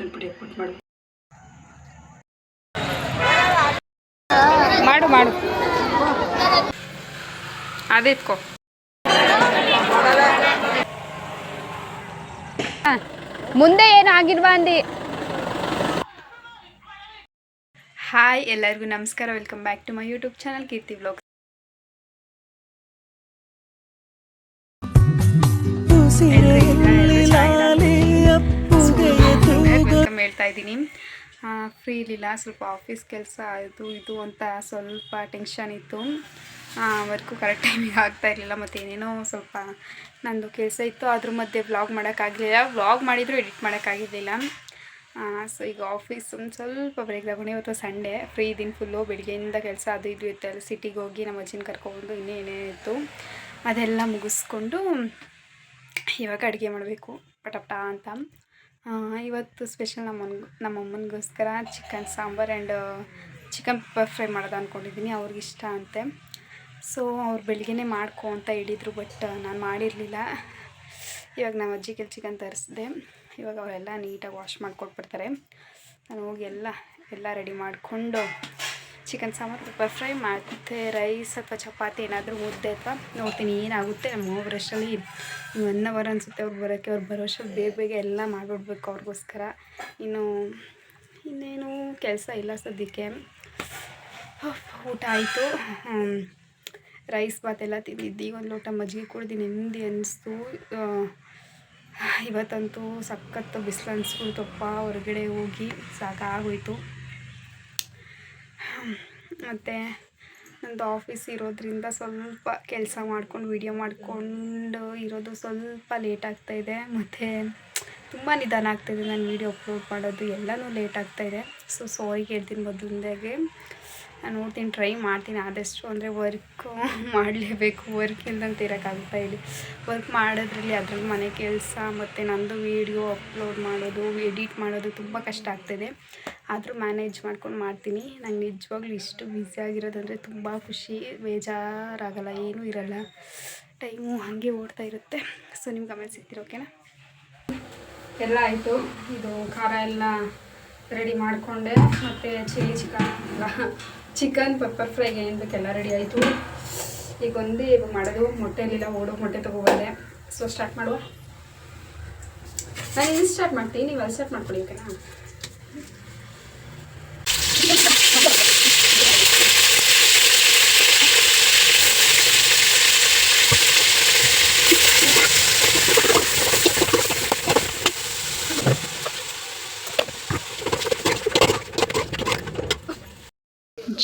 Urgent ಬಿಡಿ ಪುಟ್ ಮಾಡು ಮಾಡು ಮಾಡು ಅದೇ ಇಟ್ಕೋ ಹ, ಮುಂದೆ ಏನು ಆಗಿಲ್ವಾ ಅಂದಿ ಹಾಯ್ ಎಲ್ಲರಿಗೂ ನಮಸ್ಕಾರ welcome back to my YouTube channel Keerthi vlog ಇದ್ದೀನಿ ಫ್ರೀ ಇರಲಿಲ್ಲ, ಸ್ವಲ್ಪ ಆಫೀಸ್ ಕೆಲಸ ಅದು ಇದು ಅಂತ ಸ್ವಲ್ಪ ಟೆನ್ಷನ್ ಇತ್ತು. ವರ್ಕು ಕರೆಕ್ಟ್ ಟೈಮಿಗೆ ಆಗ್ತಾ ಇರಲಿಲ್ಲ, ಮತ್ತು ಏನೇನೋ ಸ್ವಲ್ಪ ನಂದು ಕೆಲಸ ಇತ್ತು, ಅದ್ರ ಮಧ್ಯೆ ವ್ಲಾಗ್ ಮಾಡೋಕ್ಕಾಗಲಿಲ್ಲ ವ್ಲಾಗ್ ಮಾಡಿದರೂ ಎಡಿಟ್ ಮಾಡೋಕ್ಕಾಗಿರಲಿಲ್ಲ ಸೊ ಈಗ ಆಫೀಸ್ ಒಂದು ಸ್ವಲ್ಪ ಬ್ರೇಕ್ ತಗೊಂಡು. ಇವತ್ತು ಸಂಡೇ ಫ್ರೀ ಇದ್ದೀನಿ ಫುಲ್ಲು ಬೆಳಗ್ಗೆಯಿಂದ ಕೆಲಸ ಅದು ಇದು ಇತ್ತು. ಸಿಟಿಗೆ ಹೋಗಿ ನಮ್ಮ ಅಜ್ಜಿನ ಕರ್ಕೊಬಂದು ಇನ್ನೂ ಇತ್ತು, ಅದೆಲ್ಲ ಮುಗಿಸ್ಕೊಂಡು ಇವಾಗ ಅಡುಗೆ ಮಾಡಬೇಕು, ಪಟಪಟ ಅಂತ. ಇವತ್ತು ಸ್ಪೆಷಲ್ ನಮ್ಮ ನಮ್ಮ ಅಮ್ಮನಿಗೋಸ್ಕರ chicken sambar and chicken pepper fry ಮಾಡೋದು ಅಂದ್ಕೊಂಡಿದ್ದೀನಿ ಅವ್ರಿಗೆ ಇಷ್ಟ ಅಂತೆ. ಸೊ ಅವ್ರು ಬೆಳಿಗ್ಗೆನೇ ಮಾಡ್ಕೊ ಅಂತ ಹೇಳಿದರು ಬಟ್ ನಾನು ಮಾಡಿರಲಿಲ್ಲ. ಇವಾಗ ನಮ್ಮ ಅಜ್ಜಿ ಕೆಲ್ ಚಿಕನ್ ತರಿಸಿದೆ. ಇವಾಗ ಅವರೆಲ್ಲ ನೀಟಾಗಿ ವಾಶ್ ಮಾಡಿಕೊಟ್ಬಿಡ್ತಾರೆ. ನಾನು ಹೋಗಿ ಎಲ್ಲ ಎಲ್ಲ ರೆಡಿ ಮಾಡಿಕೊಂಡು ಚಿಕನ್ ಸಾಂಬಾರು ಪೆಪ್ಪರ್ ಫ್ರೈ ಮತ್ತು ರೈಸ್ ಅಥವಾ ಚಪಾತಿ, ಏನಾದರೂ ಮುದ್ದೆ ಅಥವಾ ನೋಡ್ತೀನಿ ಏನಾಗುತ್ತೆ, ನಮ್ಮ ಹೋಗ್ರಷ್ಟಲ್ಲಿ ಒನ್ ಅವರ್ ಅನಿಸುತ್ತೆ ಅವ್ರು ಬರೋಕ್ಕೆ, ಅವ್ರು ಬರೋ ಬೇಗ ಬೇಗ ಎಲ್ಲ ಮಾಡಿಬಿಡ್ಬೇಕು ಅವ್ರಿಗೋಸ್ಕರ. ಇನ್ನು, ಇನ್ನೇನು ಕೆಲಸ ಇಲ್ಲ ಸದ್ಯಕ್ಕೆ. ಊಟ ಆಯಿತು. ರೈಸ್ ಬಾತ್ ಎಲ್ಲ ತಿಂದಿದ್ದು ಈಗ ಒಂದು ಲೋಟ ಮಜ್ಜಿಗೆ ಕುಡ್ದು ನೆಮ್ಮದಿ ಅನ್ನಿಸ್ತು ಇವತ್ತಂತೂ ಸಖತ್ತು ಬಿಸಿಲು ಅನಿಸ್ಬಿಡ್ತಪ್ಪ, ಹೊರಗಡೆ ಹೋಗಿ ಸಾಕಾಗೋಯ್ತು. ಮತ್ತು ನಂದು ಆಫೀಸ್ ಇರೋದ್ರಿಂದ ಸ್ವಲ್ಪ ಕೆಲಸ ಮಾಡ್ಕೊಂಡು ವೀಡಿಯೋ ಮಾಡಿಕೊಂಡು ಇರೋದು ಸ್ವಲ್ಪ ಲೇಟ್ ಆಗ್ತಾಯಿದೆ ಮತ್ತು ತುಂಬ ನಿಧಾನ ಆಗ್ತಾಯಿದೆ ನಾನು ವೀಡಿಯೋ ಅಪ್ಲೋಡ್ ಮಾಡೋದು. ಎಲ್ಲನೂ ಲೇಟ್ ಆಗ್ತಾಯಿದೆ ಸೊ ಸಾರಿ ಕೇಳ್ತೀನಿ ಮೊದಲಿಂದಾಗೆ. ನಾನು ನೋಡ್ತೀನಿ ಟ್ರೈ ಮಾಡ್ತೀನಿ. ಆದಷ್ಟು ಅಂದರೆ ವರ್ಕು ಮಾಡಲೇಬೇಕು. ವರ್ಕ್ ಇಲ್ದಂತ ಇರೋಕ್ಕಾಗ್ತಾ ಇಲ್ಲಿ. ವರ್ಕ್ ಮಾಡೋದ್ರಲ್ಲಿ ಅದರಲ್ಲಿ ಮನೆ ಕೆಲಸ, ಮತ್ತು ನಂದು ವೀಡಿಯೋ ಅಪ್ಲೋಡ್ ಮಾಡೋದು ಎಡಿಟ್ ಮಾಡೋದು ತುಂಬ ಕಷ್ಟ ಆಗ್ತಾಯಿದೆ ಆದರೂ ಮ್ಯಾನೇಜ್ ಮಾಡ್ಕೊಂಡು ಮಾಡ್ತೀನಿ. ನಂಗೆ ನಿಜವಾಗ್ಲೂ ಇಷ್ಟು ಬ್ಯುಸಿ ಆಗಿರೋದಂದರೆ ತುಂಬ ಖುಷಿ. ಬೇಜಾರಾಗಲ್ಲ, ಏನೂ ಇರಲ್ಲ. ಟೈಮು ಹಾಗೆ ಓಡ್ತಾ ಇರುತ್ತೆ. ಸೊ ನಿಮ್ಗೆ ಗಮನ ಸಿಗ್ತೀರ ಓಕೆನಾ ಎಲ್ಲ ಆಯಿತು. ಇದು ಖಾರ ಎಲ್ಲ ರೆಡಿ ಮಾಡಿಕೊಂಡೆ. ಮತ್ತು ಚಿಲ್ಲಿ ಚಿಕನ್ ಎಲ್ಲ. ಚಿಕನ್ ಪೆಪ್ಪರ್ ಫ್ರೈಗೆ ಏನು ಬೇಕೆಲ್ಲ ರೆಡಿ ಆಯಿತು. ಈಗ ಒಂದೇ ಮಾಡೋದು. ಮೊಟ್ಟೆಲಿಲ್ಲ ಓಡೋ ಮೊಟ್ಟೆ ತೊಗೊಬಂದೆ. ಸೊ ಸ್ಟಾರ್ಟ್ ಮಾಡುವ. ನಾನು ಇಲ್ಲಿ ಸ್ಟಾರ್ಟ್ ಮಾಡ್ತೀನಿ. ನೀವು ಅಲ್ಲಿ ಸ್ಟಾರ್ಟ್ ಮಾಡ್ಕೊಳ್ಳಿ ಓಕೆನಾ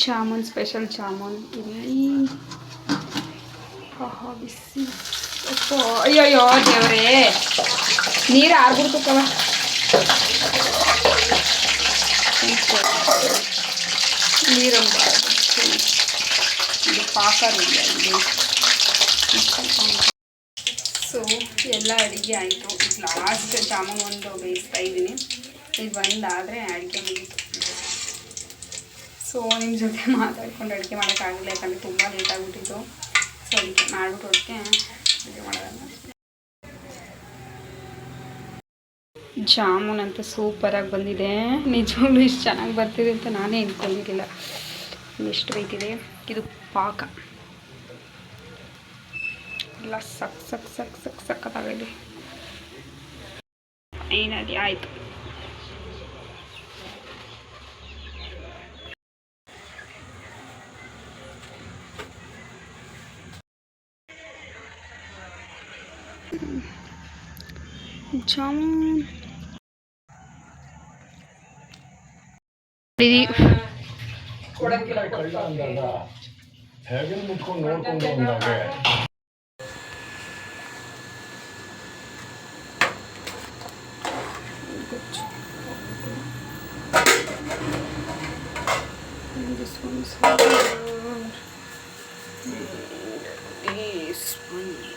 ಜಾಮೂನ್ ಸ್ಪೆಷಲ್ ಜಾಮೂನ್. ಇಲ್ಲಿ ಬಿಸಿ. ಅಯ್ಯೋ ಅಯ್ಯಯ್ಯೋ, ದೇವರೇ. ನೀರು ಆರ್ಬಿಡ್ತಕ್ಕವ ನೀರು ಇದು ಸೊ, ಎಲ್ಲ ಅಡುಗೆ ಆಯಿತು. ಲಾಸ್ಟ್ ಜಾಮೂನ್ ಒಂದು ಬೇಯಿಸ್ತಾ ಇದ್ದೀನಿ. ಇದು ಒಂದಾದರೆ ಅಡುಗೆ ಮುಗೀತು. ಸೊ ನಿಮ್ಮ ಜೊತೆ ಮಾತಾಡ್ಕೊಂಡು ಅಡುಗೆ ಮಾಡೋಕ್ಕಾಗಲಿಲ್ಲ ಯಾಕಂದರೆ ತುಂಬ ಲೇಟ್ ಆಗಿಬಿಟ್ಟಿತ್ತು. ಸೊ ಅದಕ್ಕೆ ಮಾಡ್ಬಿಟ್ಟು ಅದಕ್ಕೆ ಅಡುಗೆ ಮಾಡೋದನ್ನು ಜಾಮೂನ್ ಅಂತ ಸೂಪರಾಗಿ ಬಂದಿದೆ. ನಿಜವಾಗ್ಲೂ ಇಷ್ಟು ಚೆನ್ನಾಗಿ ಬರ್ತಿದೆ ಅಂತ ನಾನೇ ಅಂದ್ಕೊಂಡಿರಲಿಲ್ಲ ಎಷ್ಟು ಬೇಕಿದೆ ಇದು? ಪಾಕ. ಎಲ್ಲ ಸಕ್ ಸಕ್ ಸಕ್ ಸಕ್ ಸಕ್ಕತ್ತಾಗಿದೆ. ಫೈನಲಿ ಆಯಿತು. जाम दीदी this one's hard. This one.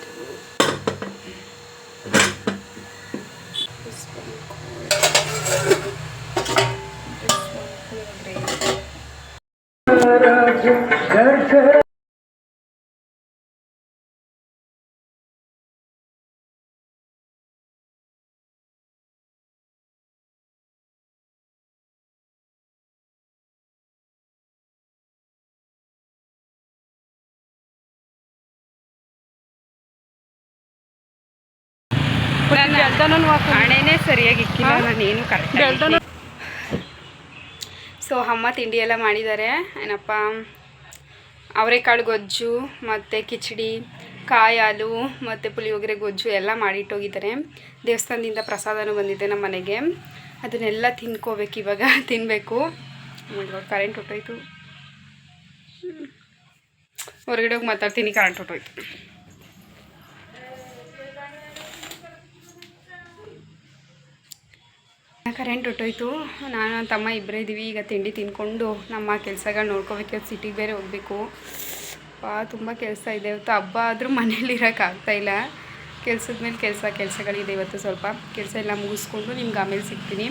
This ಹಣೆನೇ ಸರಿಯಾಗಿ ಇಕ್ಕಿಲ್ಲ ನಾನೇನು ಕರೆಕ್ಟ್ ಸೊ ಅಮ್ಮ ತಿಂಡಿ ಎಲ್ಲ ಮಾಡಿದ್ದಾರೆ. ಏನಪ್ಪ? ಅವರೆಕಾಳು ಗೊಜ್ಜು ಮತ್ತು ಕಿಚಡಿ ಕಾಯಿ ಹಾಲು ಮತ್ತು ಪುಳಿಯೋಗರೆ ಗೊಜ್ಜು ಎಲ್ಲ ಮಾಡಿಟ್ಟೋಗಿದ್ದಾರೆ. ದೇವಸ್ಥಾನದಿಂದ ಪ್ರಸಾದನೂ ಬಂದಿದೆ ನಮ್ಮ ಮನೆಗೆ. ಅದನ್ನೆಲ್ಲ ತಿನ್ಕೋಬೇಕು ಇವಾಗ ತಿನ್ನಬೇಕು ಕರೆಂಟ್ ಹೊಟ್ಟೋಯ್ತು. ಹ್ಮ್. ಹೊರಗಡೆ ಹೋಗಿ ಮಾತಾಡ್ತೀನಿ ಕರೆಂಟ್ ಹೊಟ್ಟೋಯ್ತು. ಕರೆಂಟ್ ಹೊಟ್ಟೋಯ್ತು. ನಾನು ನನ್ನ ತಮ್ಮ ಇಬ್ಬರೇ ಇದ್ದೀವಿ. ಈಗ ತಿಂಡಿ ತಿನ್ಕೊಂಡು ನಮ್ಮ ಕೆಲಸಗಳು ನೋಡ್ಕೋಬೇಕು. ಇವತ್ತು ಸಿಟಿಗೆ ಬೇರೆ ಹೋಗಬೇಕು. ಪಾ ತುಂಬ ಕೆಲಸ ಇದೆ. ಇವತ್ತು ಹಬ್ಬ ಆದರೂ ಇರೋಕ್ಕಾಗ್ತಾಯಿಲ್ಲ ಕೆಲಸದ ಮೇಲೆ ಕೆಲಸ, ಕೆಲಸಗಳಿದೆ ಇವತ್ತು ಸ್ವಲ್ಪ. ಕೆಲಸ ಎಲ್ಲ ಮುಗಿಸ್ಕೊಂಡು ನಿಮ್ಗೆ ಆಮೇಲೆ ಸಿಗ್ತೀನಿ.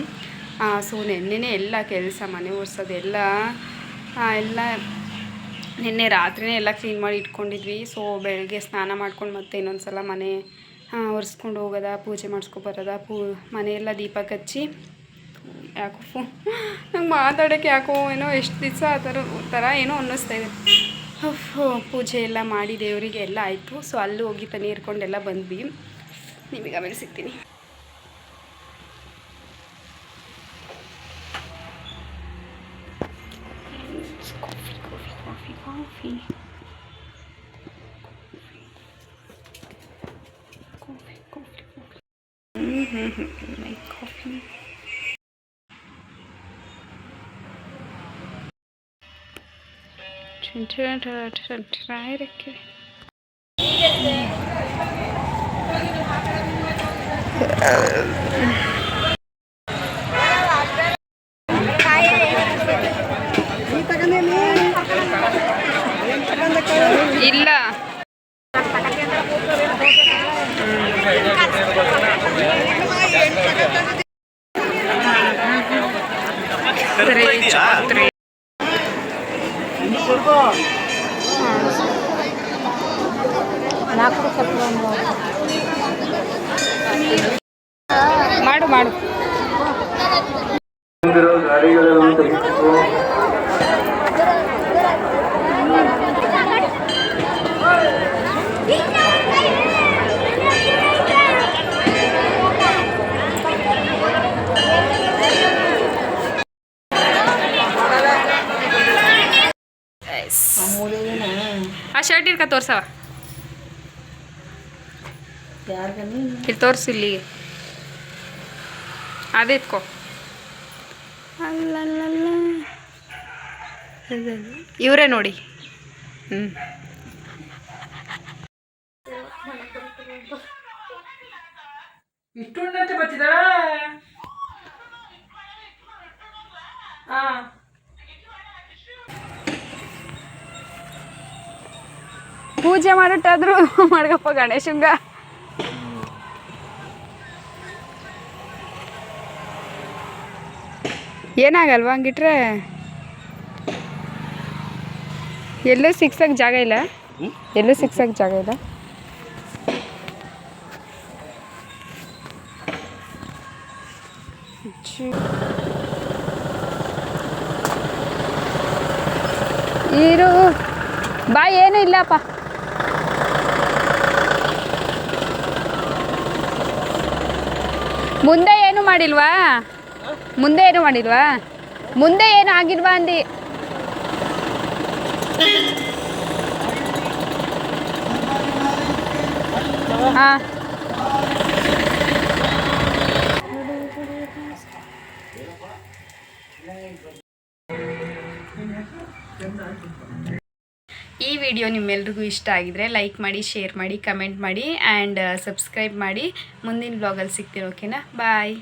ಸೊ ನೆನ್ನೆನೇ ಎಲ್ಲ ಕೆಲಸ, ಮನೆ ಓಡಿಸೋದು ಎಲ್ಲ ಎಲ್ಲ ನಿನ್ನೆ ರಾತ್ರಿನೇ ಎಲ್ಲ ಕ್ಲೀನ್ ಮಾಡಿ ಇಟ್ಕೊಂಡಿದ್ವಿ. ಸೊ ಬೆಳಗ್ಗೆ ಸ್ನಾನ ಮಾಡ್ಕೊಂಡು ಮತ್ತೆ ಇನ್ನೊಂದು ಸಲ ಮನೆ ಒರೆಸ್ಕೊಂಡು ಹೋಗೋದ, ಪೂಜೆ ಮಾಡಿಸ್ಕೊಬರೋದ ಪೂ, ಮನೆಯೆಲ್ಲ ದೀಪ ಕಚ್ಚಿ. ಯಾಕೋ ಫೋ, ನಂಗೆ ಮಾತಾಡೋಕ್ಕೆ ಯಾಕೋ ಏನೋ ಎಷ್ಟು ದಿವಸ ಆ ಥರ ಥರ ಏನೋ ಅನ್ನಿಸ್ತಾ ಇದೆ. ಪೂಜೆ ಎಲ್ಲ ಮಾಡಿ ದೇವರಿಗೆ ಎಲ್ಲ ಆಯಿತು. ಸೊ, ಅಲ್ಲಿ ಹೋಗಿ ತನಿ ಇರ್ಕೊಂಡೆಲ್ಲ ಬಂದ್ವಿ. ನಿಮಗೆ ಆಮೇಲೆ ಸಿಗ್ತೀನಿ coffee coffee coffee coffee coffee coffee ಹ್ಞೂ ಹ್ಞೂ ಹ್ಞೂ ಮೈ ಕಾಫಿ ಟ್ರೈ ರಕ್ಕೆ ಇಲ್ಲ. ಶರ್ಟ್ ಇರ್ಕ ತೋರ್ಸವ. ಇಲ್ಲಿ ತೋರ್ಸು ಇಲ್ಲಿ. ಅದೇ ಅಲ್ಲಲ್ಲಲ್ಲ. ಇವರೇ ನೋಡಿ. ಹ್ಞೂ ಪೂಜೆ ಮಾಡಿಟ್ಟಾದ್ರು ಮಾಡ್ಗಪ್ಪ ಗಣೇಶಂಗ ಏನಾಗಲ್ವಾ ಹಂಗಿಟ್ರೆ? ಎಲ್ಲೂ ಸಿಕ್ಸಕ್ಕೆ ಜಾಗ ಇಲ್ಲ? ಎಲ್ಲೂ ಸಿಕ್ಸಕ್ಕೆ ಜಾಗ ಇಲ್ಲ? ಇರು. ಬಾ ಏನೂ ಇಲ್ಲಪ್ಪ. ಮುಂದೆ ಏನು ಮಾಡಿಲ್ವಾ? ಮುಂದೆ ಏನು ಮಾಡಿಲ್ವಾ? ಮುಂದೆ ಏನು ಆಗಿಲ್ವಾ ಅಂದಿ? ಹಾಂ. ವಿಡಿಯೋ ನಿಮ್ಮೆಲ್ರಿಗೂ ಇಷ್ಟ ಆಗಿದ್ರೆ ಲೈಕ್ ಮಾಡಿ ಶೇರ್ ಮಾಡಿ ಕಮೆಂಟ್ ಮಾಡಿ ಆ್ಯಂಡ್ ಸಬ್ಸ್ಕ್ರೈಬ್ ಮಾಡಿ ಮುಂದಿನ ಬ್ಲಾಗಲ್ಲಿ ಸಿಗ್ತೀನಿ ಓಕೆನಾ ಬಾಯ್